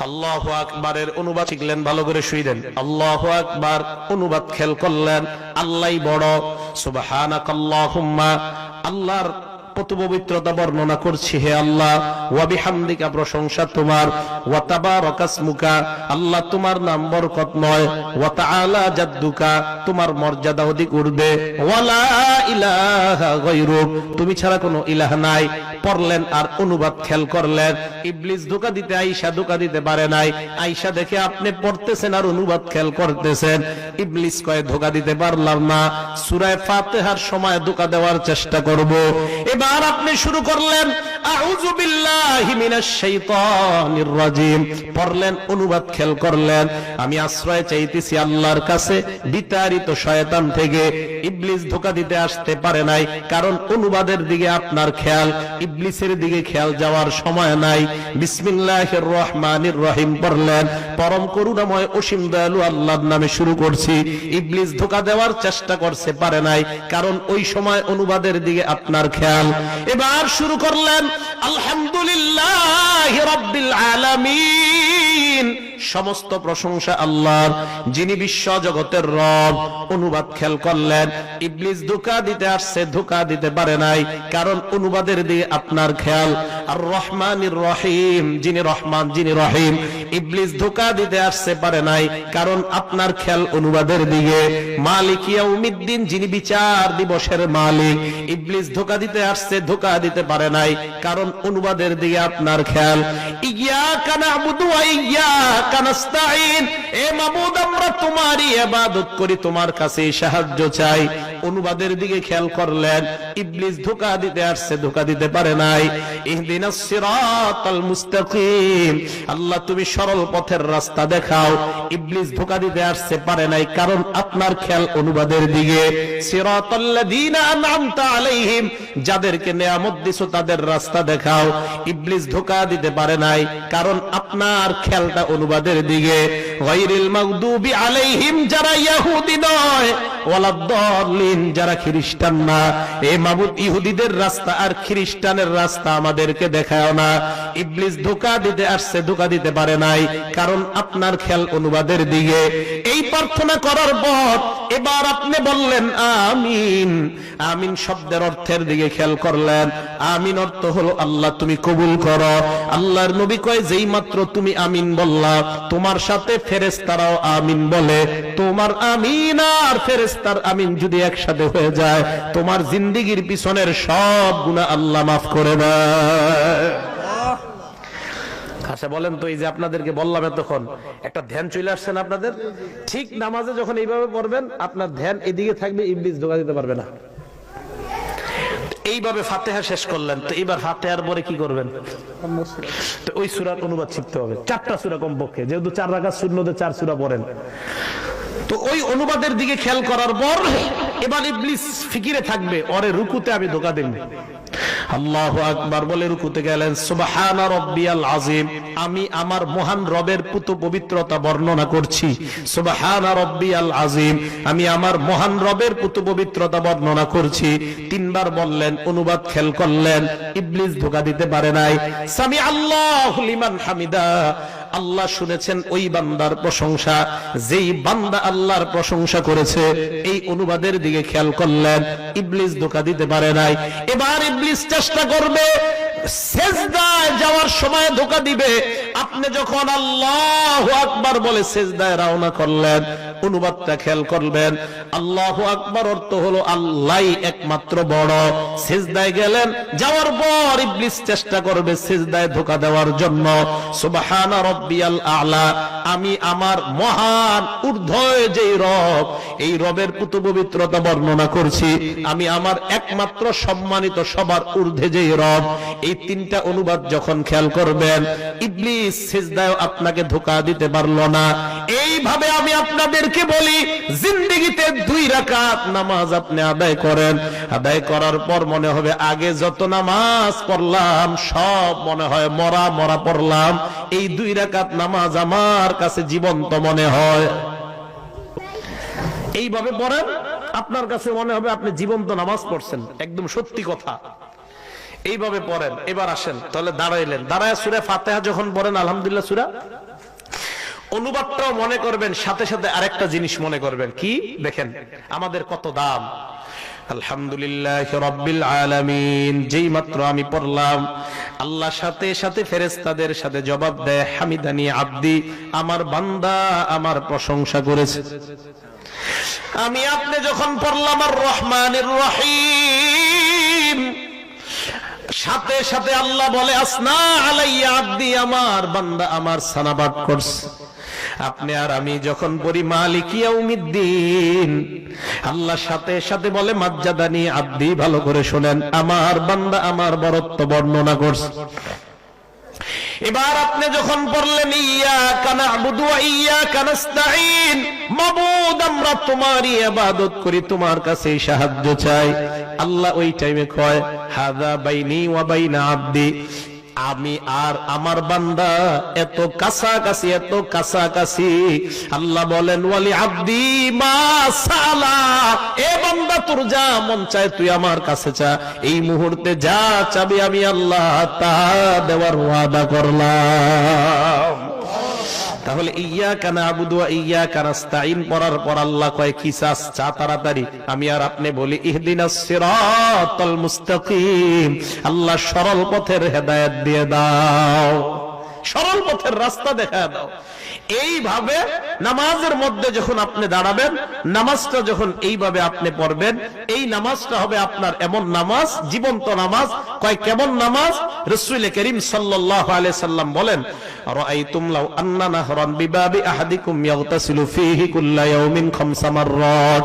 আল্লাহ আকবারের অনুবাদ শিখলেন, ভালো করে শুই দেন। আল্লাহ আকবার, অনুবাদ খেল করলেন। আল্লাহ বড়। সুবহানাকাল্লাহুম্মা, আল্লাহর কত পবিত্রতা বর্ণনা করছি হে আল্লাহ। ওয়া বিহামদিকা প্রশংসা তোমার। ওয়া তাবারাকাসমুকা, আল্লাহ তোমার নাম বরকত নয়। ওয়া তাআলা জাদ্দুকা, তোমার মর্যাদা অধিক উঠবে ওয়ালা ইলাহা গায়রুক, তুমি ছাড়া কোনো ইলাহ নাই। পড়লেন আর অনুবাদ খেল করলেন। ইবলিস ধোকা দিতে আইসা ধোকা দিতে পারে নাই। আইসা দেখে আপনি পড়তেছেন আর অনুবাদ খেল করতেছেন। ইবলিস কয়ে ধোকা দিতে পারলাম না। সূরায়ে ফাতিহার সময় ধোকা দেওয়ার চেষ্টা করব। এবার আপনি শুরু করলেন, আউযু বিল্লাহি মিনাশ শাইতানির রাজিম। পড়লেন, অনুবাদ খেল করলেন। আমি আশ্রয় চাইতেছি আল্লাহর কাছে, বিতাড়িত শয়তান থেকে। ইবলিস ধোকা দিতে আসতে পারে নাই, কারণ অনুবাদের দিকে আপনার খেয়াল। ইবলিসের দিকে খেয়াল যাওয়ার সময় নাই। বিসমিল্লাহির রহমানির রহিম পড়লেন। পরম করুণাময় অসীম দয়ালু আল্লাহর নামে শুরু করছি। ইবলিস ধোকা দেওয়ার চেষ্টা করছে, পারে নাই। কারণ ওই সময় অনুবাদের দিকে আপনার খেয়াল। এবার শুরু করলেন, আলহামদুলিল্লাহ রাব্বিল আলামিন। সমস্ত প্রশংসা আল্লাহর, যিনি বিশ্ব জগতের রব। অনুবাদ খেল করলেন, ইবলিস ধোকা দিতে আসছে, ধোকা দিতে পারে নাই, কারণ অনুবাদের দিকে আপনার খেয়াল আর রহমানির রহিম, যিনি রহমান, যিনি রহিম, ইবলিস ধোকা দিতে আসছে, পারে নাই, কারণ আপনার খেয়াল অনুবাদের দিকে। মালিক ইয়াউমিদ্দিন, যিনি বিচার দিবসের মালিক, ইবলিস ধোকা দিতে আসছে, ধোকা দিতে পারে নাই, কারণ অনুবাদের দিকে আপনার খেয়াল। ইয়াকা নাবুদু ওয়া ইয়াকা আল্লাহ, তুমি সরল পথের রাস্তা দেখাও। ইবলিস ধোকা দিতে আসছে, পারে নাই, কারণ আপনার খেয়াল অনুবাদের দিকে। আলাইহিম, যাদেরকে নিয়ামত দিছো, তাদের রাস্তা দেখাও। ইবলিস ধোকা দিতে পারে নাই, কারণ আপনার খেয়ালটা অনুবাদের দিকে। গায়রিল মাগদুবি আলাইহিম, যারা ইহুদি নয় ওয়ালাদ-দাল্লিন যারা খ্রিস্টান না। এ মাবুদ, ইহুদিদের রাস্তা আর খ্রিস্টানের রাস্তা আমাদেরকে দেখায় না। ইবলিস ধোকা দিতে আসছে, ধোকা দিতে পারে নাই, কারণ আপনার খেয়াল অনুবাদের দিকে। এই প্রার্থনা করার পর এবার আপনি বললেন, আমিন। আমিন শব্দের অর্থের দিকে খেয়াল করলেন। আমিন অর্থ হলো আল্লাহ তুমি কবুল করো। আল্লাহর নবী কয়, যেই মাত্র তুমি আমিন বললা, তোমার সাথে ফেরেশতারাও আমিন বলে। তোমার আমিন আর ফেরেশতার আমিন যদি একসাথে হয়ে যায়, তোমার জিন্দিগির পিছনের সব গুনাহ আল্লাহ মাফ করে দেয়। আচ্ছা বলেন তো এই যে আপনাদেরকে বললাম এতক্ষণ, একটা ধ্যান চলে আসছেন আপনাদের? ঠিক নামাজে যখন এইভাবে পড়বেন, আপনার ধ্যান এদিকে থাকবে, ইবলিস ঢোকা দিতে পারবে না। এইভাবে ফাতেহা শেষ করলেন, তো এবার ফাতেহার পরে কি করবেন? তো ওই সুরার অনুবাদ শিখতে হবে, চারটা সুরা কমপক্ষে, যেহেতু চার রাখা শূন্যতে চার সুরা পড়েন। তো ওই অনুবাদের দিকে খেয়াল করার পর, এবার ইবলিস ফিকিরে থাকবে, ওরে রুকুতে আমি ধোকা দেব। আল্লাহ আকবার বলে রুকুতে গেলেন রব্বিয়াল আজিম আমি আমার মহান রবের পুত পবিত্রতা বর্ণনা করছি রব্বিয়াল আজিম আমি আমার মহান রবের পবিত্রতা বর্ণনা করছি। তিনবার বললেন, অনুবাদ খেল করলেন, ইবলিস ধোকা দিতে পারে নাই। সামি আল্লাহ লিমান হামিদা। আল্লাহ শুনেছেন ওই বান্দার প্রশংসা। যেই বান্দা আল্লাহর প্রশংসা করেছে, এই অনুবাদের দিকে খেয়াল করলেন, ইবলিস ধোকা দিতে পারে নাই। এবার ইবলিস চেষ্টা করবে সেজদায় যাওয়ার সময় ধোকা দিবে। আপনি যখন আল্লাহ আকবার বলে সেজদায় রওনা করলেন, অনুবাদটা খেয়াল করবেন। আল্লাহ আকবার অর্থ হলো আল্লাহ একমাত্র বড়। সেজদায় গেলেন, যাওয়ার পর ইবলিস চেষ্টা করবে সেজদায় ধোকা দেওয়ার জন্য। সুবহানা রব্বিয়াল আলা, আমি আমার মহান ঊর্ধ্বয় যেই রব, এই রবের পুত পবিত্রতা বর্ণনা করছি। আমি আমার একমাত্র সম্মানিত সবার ঊর্ধ্বে যেই রব এই তিনটা অনুবাদ যখন খেয়াল করবেন, ইবলিস সেজদায় আপনাকে ধোকা দিতে পারল না। এইভাবে আমি আপনাদেরকে বলি, জিন্দিগিতে দুই রাকাত নামাজ আপনি আদায় করেন। আদায় করার পর মনে হবে আগে যত নামাজ পড়লাম, সব মনে হয় মরা মরা পড়লাম। এই দুই রাকাত নামাজ আমার কাছে জীবন্ত মনে হয়। এইভাবে পড়েন, আপনার কাছে মনে হবে আপনি জীবন্ত নামাজ পড়ছেন। একদম সত্যি কথা। এইভাবে পড়েন, এবার আসেন, তাহলে দাঁড়াইলেন। দাঁড়ায় সুরে ফাতেহা যখন পড়েন, আলহামদুলিল্লাহ সুরা অনুবাদটাও মনে করবেন, সাথে সাথে আরেকটা জিনিস মনে করবেন। কি? দেখেন, আমাদের কত দাম। আলহামদুলিল্লাহ রব্বিল আলামিন, যেই মাত্র আমি পড়লাম, আল্লাহ সাথে সাথে ফেরেস্তাদের সাথে জবাব দেয়, হামিদানি আব্দি, আমার বান্দা আমার প্রশংসা করেছে। আমি আপনি যখন পড়লাম, আর রহমানের রহিম। সাথে সাথে আল্লাহ বলে, আসনা আলাইয়া আব্দি, আমার বান্দা আমার সানাবাদ করছে। আপনি আর আমি যখন বলি মালিকিয়া উমিদ্দিন আল্লাহ সাথে সাথে বলে, মাজ্জাদানি আব্দি, ভালো করে শোনেন। আমার বান্দা আমার বরত্ব বর্ণনা করছে। এবার আপনি যখন বললেন ইয়া কানা আবুদু ইয়া কানাস্তাইন মাবুদ, আমরা তোমারই ইবাদত করি, তোমার কাছে সাহায্য চাই। আল্লাহ ওই টাইমে কয় হাদা বাইনি ওয়া বাইনা আমি আর আমার বান্দা এত কাছাকাছি এত কাছাকাছি। আল্লাহ বলেন, ওয়ালি আব্দি মা সালা। এ বান্দা, তোর যা মন চায় তুই আমার কাছে চা এই মুহূর্তে যা চাবি আমি আল্লাহ তা দেওয়ার ওয়াদা করলাম। তাহলে ইয়া কানা আবুদুয়া ইয়া কানাস্তাইন পড়ার পর আল্লাহ কয়, কি চাস? চা তাড়াতাড়ি। আমি আর আপনি বলি, ইহদিনাস সিরাতাল মুস্তাকিম। আল্লাহ সরল পথের হেদায়েত দিয়ে দাও। সরল পথের রাস্তা দেখা দাও। এইভাবে নামাজের মধ্যে যখন আপনি দাঁড়াবেন, নামাজটা যখন এইভাবে আপনি পড়বেন, এই নামাজটা হবে আপনার এমন নামাজ, জীবন্ত নামাজ। কয়, কেমন নামাজ? রসুল করিম সাল্লাল্লাহু আলাইহি সাল্লাম বলেন নাহরান বিবাবি আহাদিকুম ইয়াগতাসিলু ফীহি কুল্লা ইয়াউমিন খামসা মাররাত।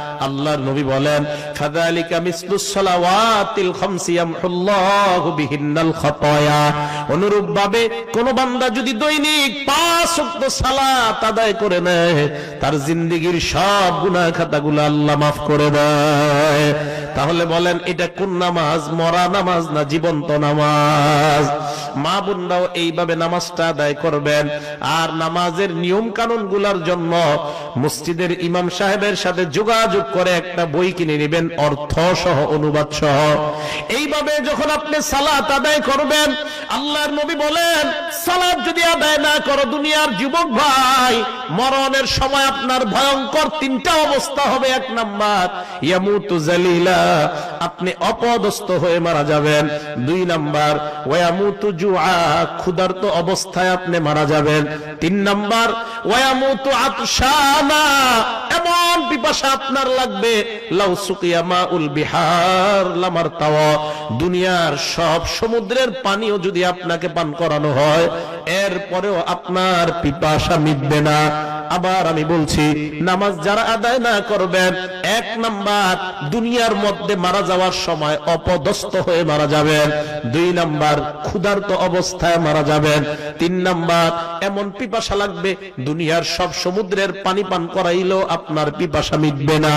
আল্লাহর নবী বলেন ফাযালিকা মিসলুস সালাওয়াতিল খামসি ইয়ামহুল্লাহু বিহিন্নাল খাতায়া। অনুরূপ ভাবে কোন বান্দা যদি দৈনিক পাঁচ ওয়াক্ত সালাত আদায় করে নেয়, তার জিন্দেগীর সব গুনাহ খাতাগুলো আল্লাহ মাফ করে দেয়। তাহলে বলেন, এটা কোন নামাজ? মরা নামাজ না জীবন্ত নামাজ? মা বোনরাও এইভাবে নামাজটা আদায় করবেন। আর নামাজের নিয়ম কানুনগুলার জন্য মসজিদের ইমাম সাহেবের সাথে যোগাযোগ করে একটা বই কিনে নেবেন, অর্থ সহ, অনুবাদ সহ। এইভাবে যখন আপনি সালাত আদায় করবেন, আল্লাহর নবী বলেন, সালাত যদি আদায় না করো, দুনিয়ার যুবক ভাই, মরণের সময় আপনার ভয়ঙ্কর তিনটা অবস্থা হবে, এক নাম্বার, ইয়ামুতু জালিলা, আপনি অপদস্থ হয়ে মারা যাবেন। দুই নাম্বার ওয়ামুতু জুআ, ক্ষুধার্ত অবস্থায় আপনি মারা যাবেন। তিন নাম্বার ওয়ামুতু আতশানা এমন আপনার লাগবে। লাউ সুকিয়ামা উল বিহার, লামার দুনিয়ার সব সমুদ্রের পানিও যদি আপনাকে পান করানো হয়, এরপরেও আপনার পিপাসা মিটবে না। আবার আমি বলছি, নামাজ যারা আদায় না করবেন এক নাম্বার, দুনিয়ার মধ্যে মারা যাওয়ার সময় অপদস্থ হয়ে মারা যাবেন দুই নাম্বার, ক্ষুধার্ত অবস্থায় মারা যাবেন তিন নাম্বার, এমন পিপাসা লাগবে, দুনিয়ার সব সমুদ্রের পানি পান করাইলেও আপনার পিপাসা মিটবে না।